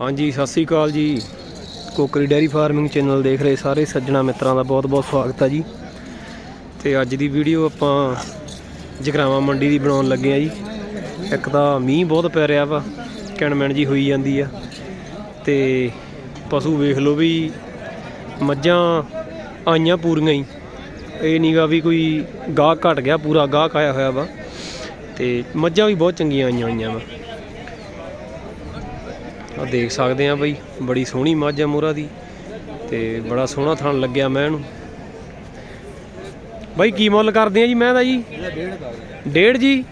ਹਾਂਜੀ, ਸਤਿ ਸ੍ਰੀ ਅਕਾਲ ਜੀ। Kokri dairy farming channel ਦੇਖ ਰਹੇ ਸਾਰੇ ਸੱਜਣਾ ਮਿੱਤਰਾਂ ਦਾ ਬਹੁਤ-ਬਹੁਤ ਸਵਾਗਤ ਹੈ ਜੀ। ਤੇ ਅੱਜ ਦੀ ਵੀਡੀਓ ਆਪਾਂ ਜਗਰਾਵਾਂ ਮੰਡੀ ਦੀ ਬਣਾਉਣ ਲੱਗੇ ਆ ਜੀ। ਇੱਕ ਤਾਂ ਮੀਂਹ ਬਹੁਤ ਪੈ ਰਿਹਾ ਵਾ, ਕਿਣਮਿਣ ਜੀ ਹੋਈ ਜਾਂਦੀ ਆ। ਤੇ ਪਸ਼ੂ ਵੇਖ ਲਓ ਵੀ ਮੱਝਾਂ ਆਈਆਂ ਪੂਰੀਆਂ ਹੀ। ਇਹ ਨੀਗਾ ਵੀ ਕੋਈ ਗਾਹ ਘਟ ਗਿਆ, ਪੂਰਾ ਗਾਹ ਆਇਆ ਹੋਇਆ ਵਾ। ਤੇ ਮੱਝਾਂ ਵੀ ਬਹੁਤ ਚੰਗੀਆਂ ਆਈਆਂ ਹੋਈਆਂ ਵਾ। ਆ ਦੇਖ ਸਕਦੇ ਆ ਬਈ ਬੜੀ ਸੋਹਣੀ ਮੱਝ ਆ ਮੋਰਾ ਦੀ ਤੇ ਬੜਾ ਸੋਹਣਾ ਥਣ ਲੱਗਿਆ ਮੈਂ ਇਹਨੂੰ। ਬਾਈ ਕੀ ਮੁੱਲ ਕਰਦੇ ਆ ਜੀ ਮੈਂ ਦਾ ਜੀ? ਡੇਢ ਜੀ?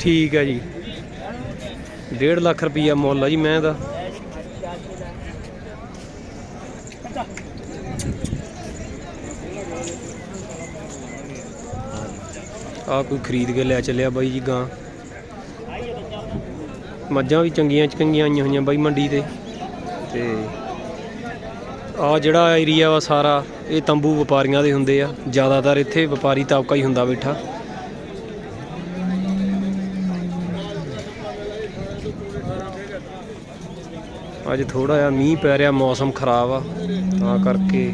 ਠੀਕ ਹੈ ਜੀ। 1.5 ਲੱਖ ਰੁਪਈਆ ਮੁੱਲ ਆ ਜੀ ਮੈਂ ਦਾ ਆ ਕੋਈ ਖਰੀਦ ਕੇ ਲੈ ਚੱਲਿਆ ਬਾਈ ਜੀ ਗਾਂ। ਮੱਝਾਂ ਵੀ ਚੰਗੀਆਂ ਚੰਗੀਆਂ ਆਈਆਂ ਹੋਈਆਂ ਬਾਈ ਮੰਡੀ ਤੇ। ਤੇ ਆ ਜਿਹੜਾ ਏਰੀਆ ਵਾ ਸਾਰਾ ਇਹ ਤੰਬੂ ਵਪਾਰੀਆਂ ਦੇ ਹੁੰਦੇ ਆ। ਜ਼ਿਆਦਾਤਰ ਇੱਥੇ ਵਪਾਰੀ ਤਬਕਾ ਹੀ ਹੁੰਦਾ ਬੈਠਾ। ਅੱਜ ਥੋੜਾ ਜਿਹਾ ਮੀਂਹ ਪੈ ਰਿਹਾ ਮੌਸਮ ਖਰਾਬ ਆ। ਤਾਂ ਕਰਕੇ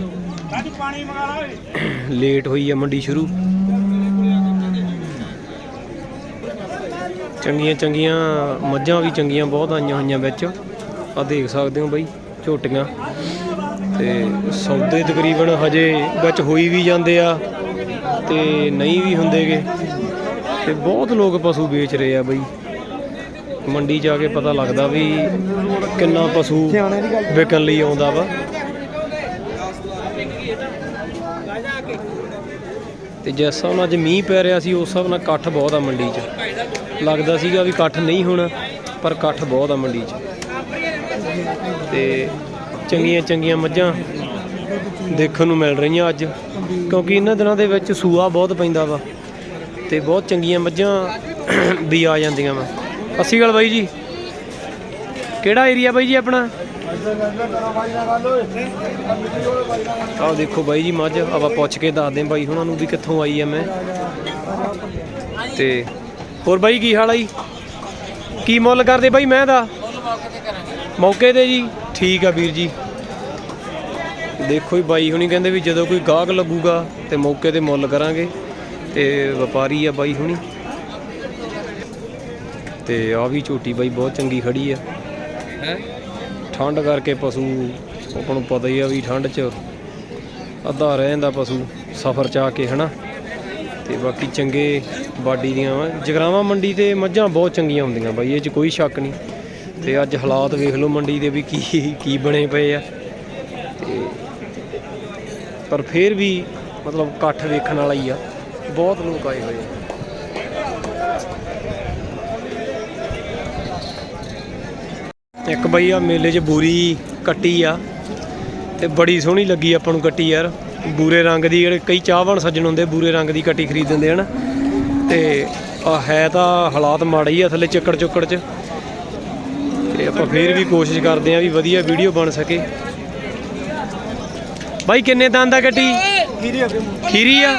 ਲੇਟ ਹੋਈ ਆ ਮੰਡੀ ਸ਼ੁਰੂ। ਚੰਗੀਆਂ ਚੰਗੀਆਂ, ਮੱਝਾਂ ਵੀ ਚੰਗੀਆਂ ਬਹੁਤ ਆਈਆਂ ਹੋਈਆਂ ਵਿੱਚ। ਆ ਦੇਖ ਸਕਦੇ ਹੋ ਬਈ, ਝੋਟੀਆਂ। ਤੇ ਸੌਦੇ ਤਕਰੀਬਨ ਹਜੇ ਵਿੱਚ ਹੋਈ ਵੀ ਜਾਂਦੇ ਆ ਤੇ ਨਹੀਂ ਵੀ ਹੁੰਦੇਗੇ। ਤੇ ਬਹੁਤ ਲੋਕ ਪਸ਼ੂ ਵੇਚ ਰਹੇ ਆ ਬਈ। ਮੰਡੀ ਜਾ ਕੇ ਪਤਾ ਲੱਗਦਾ ਵੀ ਕਿੰਨਾ ਪਸ਼ੂ ਵਿਕਣ ਲਈ ਆਉਂਦਾ ਵਾ। ਤੇ ਜਿਸ ਹਿਸਾਬ ਨਾਲ ਅੱਜ ਮੀਂਹ ਪੈ ਰਿਹਾ ਸੀ, ਉਸ ਹਿਸਾਬ ਨਾਲ ਇਕੱਠ ਬਹੁਤ ਆ ਮੰਡੀ 'ਚ। ਲੱਗਦਾ ਸੀਗਾ ਵੀ ਇਕੱਠ ਨਹੀਂ ਹੋਣਾ, ਪਰ ਇਕੱਠ ਬਹੁਤ ਆ ਮੰਡੀ 'ਚ। ਤੇ ਚੰਗੀਆਂ ਚੰਗੀਆਂ ਮੱਝਾਂ ਦੇਖਣ ਨੂੰ ਮਿਲ ਰਹੀਆਂ ਅੱਜ, ਕਿਉਂਕਿ ਇਹਨਾਂ ਦਿਨਾਂ ਦੇ ਵਿੱਚ ਸੂਆ ਬਹੁਤ ਪੈਂਦਾ ਵਾ ਤੇ ਬਹੁਤ ਚੰਗੀਆਂ ਮੱਝਾਂ ਵੀ ਆ ਜਾਂਦੀਆਂ ਵਾ। ਅਸੀਂ ਗੱਲ ਬਾਈ ਜੀ। ਕਿਹੜਾ ਏਰੀਆ ਬਾਈ ਜੀ ਆਪਣਾ? ਆਹ ਦੇਖੋ ਬਾਈ ਜੀ ਮੱਝ, ਆਪਾਂ ਪੁੱਛ ਕੇ ਦੱਸਦੇ ਬਾਈ ਹੁਣਾਂ ਨੂੰ ਵੀ ਕਿੱਥੋਂ ਆਈ ਆ ਮੈਂ। ਤੇ ਹੋਰ ਬਾਈ ਕੀ ਹਾਲ ਆ ਜੀ? ਕੀ ਮੁੱਲ ਕਰਦੇ ਬਾਈ ਮੈਂ ਦਾ? ਮੌਕੇ ਤੇ ਜੀ। ਠੀਕ ਆ ਵੀਰ ਜੀ। ਦੇਖੋ ਜੀ ਬਾਈ ਹੁਣੀ ਕਹਿੰਦੇ ਵੀ ਜਦੋਂ ਕੋਈ ਗਾਹਕ ਲੱਗੂਗਾ ਤੇ ਮੌਕੇ ਤੇ ਮੁੱਲ ਕਰਾਂਗੇ। ਤੇ ਵਪਾਰੀ ਆ ਬਾਈ ਹੁਣੀ। ਤੇ ਆ ਵੀ ਝੋਟੀ ਬਾਈ ਬਹੁਤ ਚੰਗੀ ਖੜੀ ਆ। ਠੰਡ ਕਰਕੇ ਪਸ਼ੂ ਆਪਾਂ ਨੂੰ ਪਤਾ ਹੀ ਆ ਵੀ ਠੰਡ 'ਚ ਅੱਧਾ ਰਹਿ ਜਾਂਦਾ ਪਸ਼ੂ ਸਫ਼ਰ 'ਚ ਆ ਕੇ ਹਨਾ? ਤੇ ਬਾਕੀ ਚੰਗੇ ਬਾਡੀ ਦੀਆਂ ਵਾ। ਜਗਰਾਵਾਂ ਮੰਡੀ ਤੇ ਮੱਝਾਂ ਬਹੁਤ ਚੰਗੀਆਂ ਹੁੰਦੀਆਂ ਬਾਈ, ਇਹ 'ਚ ਕੋਈ ਸ਼ੱਕ ਨਹੀਂ। ਤੇ ਅੱਜ ਹਾਲਾਤ ਵੇਖ ਲਓ ਮੰਡੀ ਦੇ ਵੀ ਕੀ ਕੀ ਬਣੇ ਪਏ ਆ। ਤੇ ਪਰ ਫਿਰ ਵੀ ਮਤਲਬ ਇਕੱਠ ਵੇਖਣ ਵਾਲਾ ਹੀ ਆ। ਬਹੁਤ ਲੋਕ ਆਏ ਹੋਏ ਆ। ਇੱਕ ਬਈ ਆ ਮੇਲੇ 'ਚ ਬੂਰੀ ਕੱਟੀ ਆ। ਤੇ ਬੜੀ ਸੋਹਣੀ ਲੱਗੀ ਆਪਾਂ ਨੂੰ ਕੱਟੀ ਯਾਰ। ਬੂਰੇ ਰੰਗ ਦੀ ਜਿਹੜੇ ਕਈ ਚਾਹਵਾਨ ਸੱਜਣ ਹੁੰਦੇ ਬੂਰੇ ਰੰਗ ਦੀ ਕੱਟੀ ਖਰੀਦ ਦਿੰਦੇ ਹਨ। ਤੇ ਆ ਹੈ ਤਾਂ ਹਾਲਾਤ ਮਾੜੇ ਹੀ ਆ ਥੱਲੇ ਚੱਕੜ ਚੁੱਕੜ 'ਚ। ਤੇ ਆਪਾਂ ਫੇਰ ਵੀ ਕੋਸ਼ਿਸ਼ ਕਰਦੇ ਆ ਵੀ ਵਧੀਆ ਵੀਡੀਓ ਬਣ ਸਕੇ। ਬਾਈ ਕਿੰਨੇ ਦੰਦ ਆ ਕੱਟੀ ਖੀਰੀ ਅੱਗੇ ਖੀਰੀ ਆ?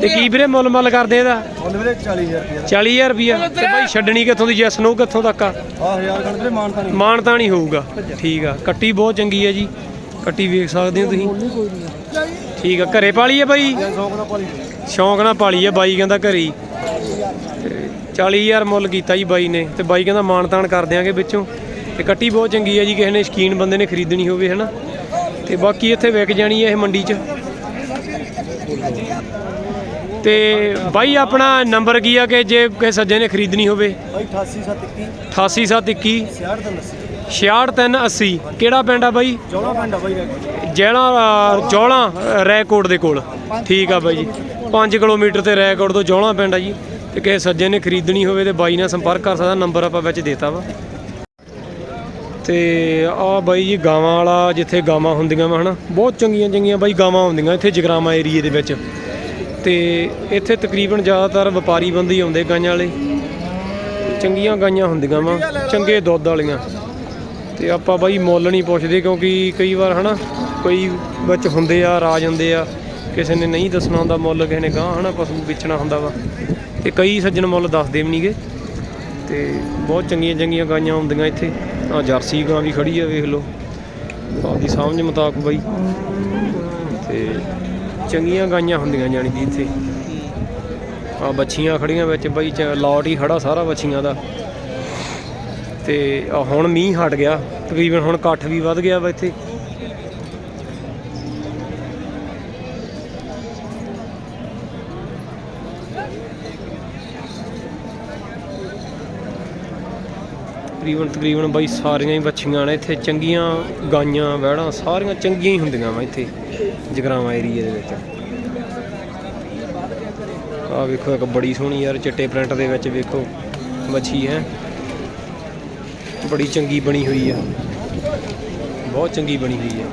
ਤੇ ਕੀ ਵੀਰੇ ਮੁੱਲ ਮੱਲ ਕਰਦੇ ਇਹਦਾ? ਮੁੱਲ ਵੀਰੇ 40000 ਰੁਪਏ 40000 ਰੁਪਿਆ ਤੇ ਬਾਈ ਛੱਡਣੀ ਕਿੱਥੋਂ ਦੀ? ਜੈਸ ਨੂੰ ਕਿੱਥੋਂ ਤੱਕ ਆ? ਆ 1000 ਖੰਡ ਵੀਰੇ ਮਾਨਤਾ ਨਹੀਂ। ਮਾਣ ਤਾਂ ਨਹੀਂ ਹੋਊਗਾ। ਠੀਕ ਆ। ਕੱਟੀ ਬਹੁਤ ਚੰਗੀ ਹੈ ਜੀ। ਕੱਟੀ ਵੇਖ ਸਕਦੇ ਹੋ ਤੁਸੀਂ। ਠੀਕ ਆ ਘਰੇ ਪਾਲੀ ਹੈ ਬਾਈ? ਸੌਕ ਦਾ ਪਾਲੀ ਸ਼ੌਂਕ ਨਾਲ ਪਾਲੀ ਹੈ ਬਾਈ ਕਹਿੰਦਾ ਘਰੇ ਹੀ। ਤੇ 40000 ਮੁੱਲ ਕੀਤਾ ਜੀ ਬਾਈ ਨੇ ਤੇ ਬਾਈ ਕਹਿੰਦਾ ਮਾਣ ਤਾਣ ਕਰ ਦਿਆਂਗੇ ਵਿੱਚੋਂ। ਤੇ ਕੱਟੀ ਬਹੁਤ ਚੰਗੀ ਹੈ ਜੀ ਕਿਸੇ ਨੇ ਸ਼ਕੀਨ ਬੰਦੇ ਨੇ ਖਰੀਦਣੀ ਹੋਵੇ ਹਨਾ। ਤੇ ਬਾਕੀ ਇੱਥੇ ਵਿਕ ਜਾਣੀ ਹੈ ਇਹ ਮੰਡੀ 'ਚ। ਤੇ ਬਾਈ ਆਪਣਾ ਨੰਬਰ ਕੀ ਆ ਕਿ ਜੇ ਕਿਸੇ ਸੱਜੇ ਨੇ ਖਰੀਦਣੀ ਹੋਵੇ? ਬਾਈ 88721 88721 6380 66380 ਕਿਹੜਾ ਪਿੰਡ ਆ ਬਾਈ? ਜੋਲਾ ਪਿੰਡ ਆ ਬਾਈ ਜੈਲਾ ਜੌਲਾ ਰੈਕੋਟ ਦੇ ਕੋਲ। ਠੀਕ ਆ ਬਾਈ ਜੀ। 5 ਕਿਲੋਮੀਟਰ ਤੇ ਰੈਕੋਟ ਤੋਂ ਜੌਲਾ ਪਿੰਡ ਆ ਜੀ। ਤੇ ਕਿਸੇ ਸੱਜੇ ਨੇ ਖਰੀਦਣੀ ਹੋਵੇ ਤੇ ਬਾਈ ਨਾਲ ਸੰਪਰਕ ਕਰ ਸਕਦਾ ਨੰਬਰ ਆਪਾਂ ਵਿੱਚ ਦੇਤਾ ਵਾ। ਤੇ ਆ ਬਾਈ ਜੀ ਗਾਵਾਂ ਵਾਲਾ ਜਿੱਥੇ ਗਾਵਾਂ ਹੁੰਦੀਆਂ ਵਾ ਹਨਾ ਬਹੁਤ ਚੰਗੀਆਂ ਚੰਗੀਆਂ ਬਾਈ ਗਾਵਾਂ ਹੁੰਦੀਆਂ ਇੱਥੇ ਜਗਰਾਮਾ ਏਰੀਏ ਦੇ ਵਿੱਚ। ਤੇ ਇੱਥੇ ਤਕਰੀਬਨ ਜ਼ਿਆਦਾਤਰ ਵਪਾਰੀ ਬੰਦੇ ਹੀ ਆਉਂਦੇ ਗਾਈਆਂ ਵਾਲੇ। ਚੰਗੀਆਂ ਗਾਈਆਂ ਹੁੰਦੀਆਂ ਵਾ ਚੰਗੇ ਦੁੱਧ ਵਾਲੀਆਂ। ਤੇ ਆਪਾਂ ਬਾਈ ਮੁੱਲ ਨਹੀਂ ਪੁੱਛਦੇ ਕਿਉਂਕਿ ਕਈ ਵਾਰ ਹਨਾ ਕੋਈ ਵਿੱਚ ਹੁੰਦੇ ਆ, ਰਾਜ ਹੁੰਦੇ ਆ, ਕਿਸੇ ਨੇ ਨਹੀਂ ਦੱਸਣਾ ਹੁੰਦਾ ਮੁੱਲ, ਕਿਸੇ ਨੇ ਗਾਂ ਹਨਾ ਪਸ਼ੂ ਵੇਚਣਾ ਹੁੰਦਾ ਵਾ। ਤੇ ਕਈ ਸੱਜਣ ਮੁੱਲ ਦੱਸਦੇ ਵੀ ਨਹੀਂਗੇ ਤੇ ਬਹੁਤ ਚੰਗੀਆਂ ਚੰਗੀਆਂ ਗਾਈਆਂ ਹੁੰਦੀਆਂ ਇੱਥੇ। ਆ ਜਰਸੀ ਗਾਂ ਵੀ ਖੜੀ ਆ, ਵੇਖ ਲਓ। ਆਪਦੀ ਸਮਝ ਮੁਤਾਬਕ ਬਾਈ। ਤੇ ਚੰਗੀਆਂ ਗਾਈਆਂ ਹੁੰਦੀਆਂ ਜਾਣੀ ਕਿ ਇੱਥੇ। ਆ ਬੱਚੀਆਂ ਖੜੀਆਂ ਵਿੱਚ ਬਾਈ ਚ, ਲੋਟ ਹੀ ਖੜਾ ਸਾਰਾ ਬੱਚੀਆਂ ਦਾ। ਤੇ ਹੁਣ ਮੀਂਹ ਹਟ ਗਿਆ, ਤਕਰੀਬਨ ਹੁਣ ਇਕੱਠ ਵੀ ਵੱਧ ਗਿਆ ਵਾ ਇੱਥੇ। ਤਕਰੀਬਨ ਤਕਰੀਬਨ ਬਾਈ ਸਾਰੀਆਂ ਹੀ ਬੱਚੀਆਂ ਨੇ ਇੱਥੇ, ਚੰਗੀਆਂ ਗਾਈਆਂ, ਵਹਿੜਾਂ, ਸਾਰੀਆਂ ਚੰਗੀਆਂ ਹੀ ਹੁੰਦੀਆਂ ਵਾ ਇੱਥੇ, ਜਗਰਾਵਾਂ ਏਰੀਆ ਦੇ ਵਿੱਚ। ਆ ਵੇਖੋ, ਇੱਕ ਬੜੀ ਸੋਹਣੀ ਯਾਰ, ਚਿੱਟੇ ਪ੍ਰਿੰਟ ਦੇ ਵਿੱਚ ਵੇਖੋ, ਮੱਛੀ ਹੈ। ਬੜੀ ਚੰਗੀ ਬਣੀ ਹੋਈ ਆ। ਬਹੁਤ ਚੰਗੀ ਬਣੀ ਹੋਈ ਆ।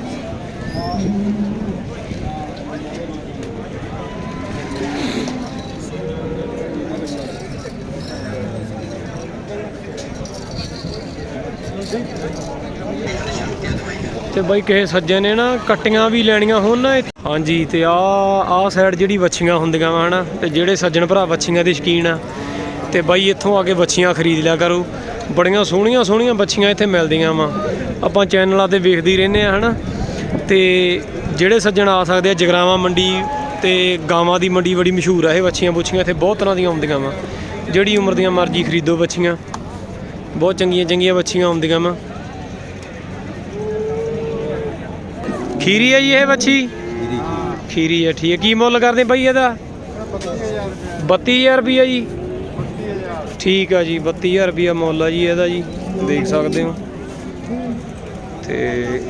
ਤੇ ਬਾਈ ਕਿਸੇ ਸੱਜੇ ਨੇ ਨਾ ਕਟੀਆਂ ਵੀ ਲੈਣੀਆਂ ਹੋਣ ਨਾ ਹਾਂਜੀ, ਤੇ ਆ ਆ ਸਾਈਡ ਜਿਹੜੀ ਵੱਛੀਆਂ ਹੁੰਦੀਆਂ ਵਾ ਹਨਾ, ਤੇ ਜਿਹੜੇ ਸੱਜਣ ਭਰਾ ਵੱਛੀਆਂ ਦੇ ਸ਼ਕੀਨ ਆ ਤੇ ਬਾਈ ਇੱਥੋਂ ਆ ਕੇ ਵੱਛੀਆਂ ਖਰੀਦ ਲਿਆ ਕਰੋ। ਬੜੀਆਂ ਸੋਹਣੀਆਂ ਸੋਹਣੀਆਂ ਵੱਛੀਆਂ ਇੱਥੇ ਮਿਲਦੀਆਂ ਵਾ। ਆਪਾਂ ਚੈਨਲਾਂ ਤੇ ਵੇਖਦੇ ਹੀ ਰਹਿੰਦੇ ਆ ਹਨਾ। ਤੇ ਜਿਹੜੇ ਸੱਜਣ ਆ ਸਕਦੇ ਆ, ਜਗਰਾਵਾਂ ਮੰਡੀ ਤੇ ਗਾਵਾਂ ਦੀ ਮੰਡੀ ਬੜੀ ਮਸ਼ਹੂਰ ਆ ਇਹ ਵੱਛੀਆਂ ਬੁੱਛੀਆਂ ਇੱਥੇ ਬਹੁਤ ਤਰ੍ਹਾਂ ਦੀਆਂ ਆਉਂਦੀਆਂ ਵਾ। ਜਿਹੜੀ ਉਮਰ ਦੀਆਂ ਮਰਜ਼ੀ ਖਰੀਦੋ ਵੱਛੀਆਂ ਬਹੁਤ ਚੰਗੀਆਂ ਚੰਗੀਆਂ ਵੱਛੀਆਂ ਆਉਂਦੀਆਂ ਵਾ। ਖੀਰੀ ਹੈ ਜੀ ਇਹ ਵੱਛੀ ਖੀਰੀ ਹੈ ਠੀਕ ਹੈ ਕੀ ਮੁੱਲ ਕਰਦੇ ਬਾਈ ਇਹਦਾ? 32000 ਰੁਪਈਆ ਜੀ। ਠੀਕ ਆ ਜੀ 32000 ਰੁਪਈਆ ਮੁੱਲ ਆ ਜੀ ਇਹਦਾ ਜੀ, ਦੇਖ ਸਕਦੇ ਹੋ। ਤੇ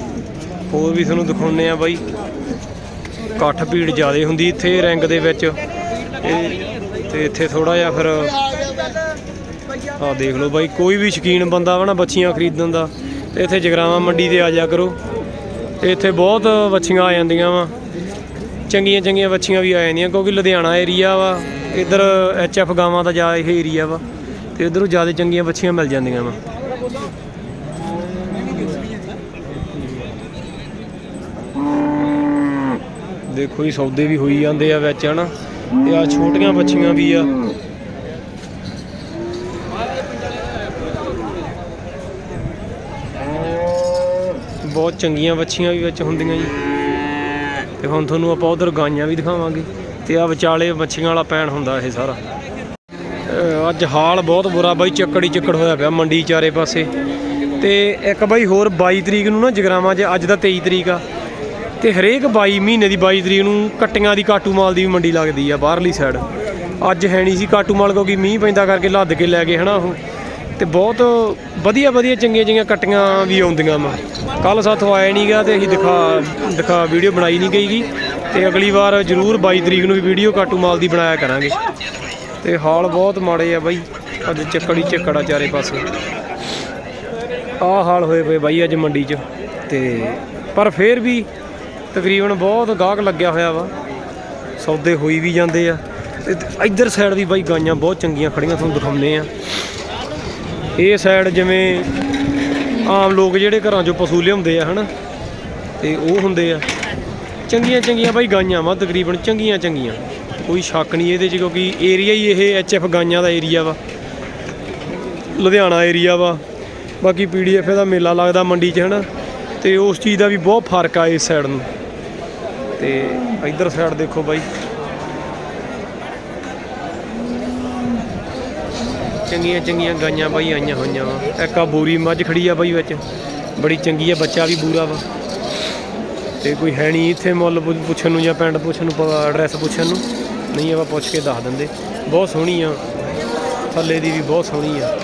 ਹੋਰ ਵੀ ਤੁਹਾਨੂੰ ਦਿਖਾਉਨੇ ਆ ਬਾਈ ਇਕੱਠ ਭੀੜ ਜ਼ਿਆਦਾ ਹੁੰਦੀ ਇੱਥੇ ਰੈਂਕ ਦੇ ਵਿੱਚ। ਇਹ ਤੇ ਇੱਥੇ ਥੋੜਾ ਜਿਹਾ ਫਿਰ ਆ ਦੇਖ ਲਓ ਬਾਈ, ਕੋਈ ਵੀ ਸ਼ਕੀਨ ਬੰਦਾ ਵਾ ਨਾ ਬੱਚੀਆਂ ਖਰੀਦਣ ਦਾ, ਤੇ ਇੱਥੇ ਜਗਰਾਵਾਂ ਮੰਡੀ ਤੇ ਆ ਜਾ ਕਰੋ। ਤੇ ਇੱਥੇ ਬਹੁਤ ਵੱਛੀਆਂ ਆ ਜਾਂਦੀਆਂ ਵਾ, ਚੰਗੀਆਂ ਚੰਗੀਆਂ ਵੱਛੀਆਂ ਵੀ ਆ ਜਾਂਦੀਆਂ, ਕਿਉਂਕਿ ਲੁਧਿਆਣਾ ਏਰੀਆ ਵਾ, ਇੱਧਰ ਐਫ ਗਾਵਾਂ ਦਾ ਜ਼ਿਆਦਾ ਇਹ ਏਰੀਆ ਵਾ। ਤੇ ਇੱਧਰੋਂ ਜ਼ਿਆਦਾ ਚੰਗੀਆਂ ਵੱਛੀਆਂ ਮਿਲ ਜਾਂਦੀਆਂ ਵਾ। ਦੇਖੋ ਜੀ, ਸੌਦੇ ਵੀ ਹੋਈ ਜਾਂਦੇ ਆ ਵਿੱਚ, ਹਨਾ। ਤੇ ਆ ਛੋਟੀਆਂ ਵੱਛੀਆਂ ਵੀ ਆ। ਬਹੁਤ ਚੰਗੀਆਂ ਵੱਛੀਆਂ ਵੀ ਵਿੱਚ ਹੁੰਦੀਆਂ ਜੀ। ਤੇ ਹੁਣ ਤੁਹਾਨੂੰ ਆਪਾਂ ਉਧਰ ਗਾਈਆਂ ਵੀ ਦਿਖਾਵਾਂਗੇ। ਤੇ ਆ ਵਿਚਾਲੇ ਵੱਛੀਆਂ ਵਾਲਾ ਪੈਣ ਹੁੰਦਾ ਇਹ ਸਾਰਾ। ਅੱਜ ਹਾਲ ਬਹੁਤ ਬੁਰਾ, ਬਾਈ ਚੱਕੜੀ ਚੱਕੜ ਹੋਇਆ ਪਿਆ ਮੰਡੀ ਚਾਰੇ ਪਾਸੇ। ਤੇ ਇੱਕ ਬਾਈ ਹੋਰ 22 ਤਰੀਕ ਨੂੰ ਨਾ ਜਗਰਾਵਾਂ 'ਚ, ਅੱਜ ਦਾ 23 ਤਰੀਕ ਆ। ਤੇ ਹਰੇਕ 22 ਮਹੀਨੇ ਦੀ 22 ਤਰੀਕ ਨੂੰ ਕੱਟੀਆਂ ਦੀ ਕਾਟੂ ਮਾਲ ਦੀ ਵੀ ਮੰਡੀ ਲੱਗਦੀ ਆ ਬਾਹਰਲੀ ਸਾਈਡ ਅੱਜ ਹੈ ਨਹੀਂ ਸੀ ਕਾਟੂ ਮਾਲ ਕਿਉਂਕਿ ਮੀਂਹ ਪੈਂਦਾ ਕਰਕੇ ਲੱਦ ਕੇ ਲੈ ਗਏ ਹਨਾ ਉਹ। ਤੇ ਬਹੁਤ ਵਧੀਆ ਵਧੀਆ ਚੰਗੀਆਂ ਚੰਗੀਆਂ ਕੱਟੀਆਂ ਵੀ ਆਉਂਦੀਆਂ ਵਾ। ਕੱਲ ਸਾਥੋਂ ਆਇਆ ਨਹੀਂਗਾ ਤੇ ਅਸੀਂ ਦਿਖਾ ਦਿਖਾ ਵੀਡੀਓ ਬਣਾਈ ਨਹੀਂ ਗਈਗੀ ਤੇ ਅਗਲੀ ਵਾਰ ਜ਼ਰੂਰ 22 ਤਰੀਕ ਨੂੰ ਵੀ ਵੀਡੀਓ ਕਾਟੂ ਮਾਲ ਦੀ ਬਣਾਇਆ ਕਰਾਂਗੇ। ਤੇ ਹਾਲ ਬਹੁਤ ਮਾੜੇ ਆ ਬਾਈ। ਅੱਜ ਚੱਕੜੀ ਚੱਕੜਾ ਚਾਰੇ ਪਾਸੇ। ਆਹ ਹਾਲ ਹੋਏ ਪਏ ਬਾਈ ਅੱਜ ਮੰਡੀ 'ਚ। ਤੇ ਪਰ ਫੇਰ ਵੀ ਤਕਰੀਬਨ ਬਹੁਤ ਗਾਹਕ ਲੱਗਿਆ ਹੋਇਆ ਵਾ। ਸੌਦੇ ਹੋਈ ਵੀ ਜਾਂਦੇ ਆ। ਤੇ ਇੱਧਰ ਸਾਈਡ ਵੀ ਬਾਈ ਗਾਈਆਂ ਬਹੁਤ ਚੰਗੀਆਂ ਖੜੀਆਂ, ਤੁਹਾਨੂੰ ਦਿਖਾਉਂਦੇ ਆ। ਇਹ ਸਾਈਡ ਜਿਵੇਂ ਆਮ ਲੋਕ ਜਿਹੜੇ ਘਰਾਂ 'ਚੋਂ ਪਸ਼ੂ ਲਿਆਉਂਦੇ ਆ, ਹਨਾ? ਤੇ ਉਹ ਹੁੰਦੇ ਆ। ਚੰਗੀਆਂ ਚੰਗੀਆਂ ਬਾਈ ਗਾਈਆਂ ਵਾ ਤਕਰੀਬਨ ਚੰਗੀਆਂ ਚੰਗੀਆਂ ਕੋਈ ਸ਼ੱਕ ਨਹੀਂ ਇਹਦੇ 'ਚ ਕਿਉਂਕਿ ਏਰੀਆ ਹੀ ਇਹ ਐਫ ਗਾਈਆਂ ਦਾ ਏਰੀਆ ਵਾ। ਲੁਧਿਆਣਾ ਏਰੀਆ ਵਾ। ਬਾਕੀ ਪੀਡੀਐਫ ਦਾ ਮੇਲਾ ਲੱਗਦਾ ਮੰਡੀ 'ਚ, ਹਨਾ। ਤੇ ਉਸ ਚੀਜ਼ ਦਾ ਵੀ ਬਹੁਤ ਫ਼ਰਕ ਆ ਇਸ ਸਾਈਡ ਨੂੰ। ਤੇ ਇਧਰ ਸਾਈਡ ਦੇਖੋ ਬਾਈ। ਚੰਗੀਆਂ ਚੰਗੀਆਂ ਗਾਈਆਂ ਬਾਈ ਆਈਆਂ ਹੋਈਆਂ ਵਾ। ਇੱਕ ਆ ਬੂਰੀ ਮੱਝ ਖੜੀ ਆ ਬਾਈ ਵਿੱਚ। ਬੜੀ ਚੰਗੀ ਆ, ਬੱਚਾ ਵੀ ਬੂਰਾ ਵਾ। ਤੇ ਕੋਈ ਹੈ ਨਹੀਂ ਇੱਥੇ ਮੁੱਲ ਪੁੱਛਣ ਨੂੰ ਜਾਂ ਪਿੰਡ ਪੁੱਛਣ ਨੂੰ ਐਡਰੈਸ ਪੁੱਛਣ ਨੂੰ। ਨਹੀਂ ਆਪਾਂ ਪੁੱਛ ਕੇ ਦੱਸ ਦਿੰਦੇ। ਬਹੁਤ ਸੋਹਣੀ ਆ। ਥੱਲੇ ਦੀ ਵੀ ਬਹੁਤ ਸੋਹਣੀ ਆ।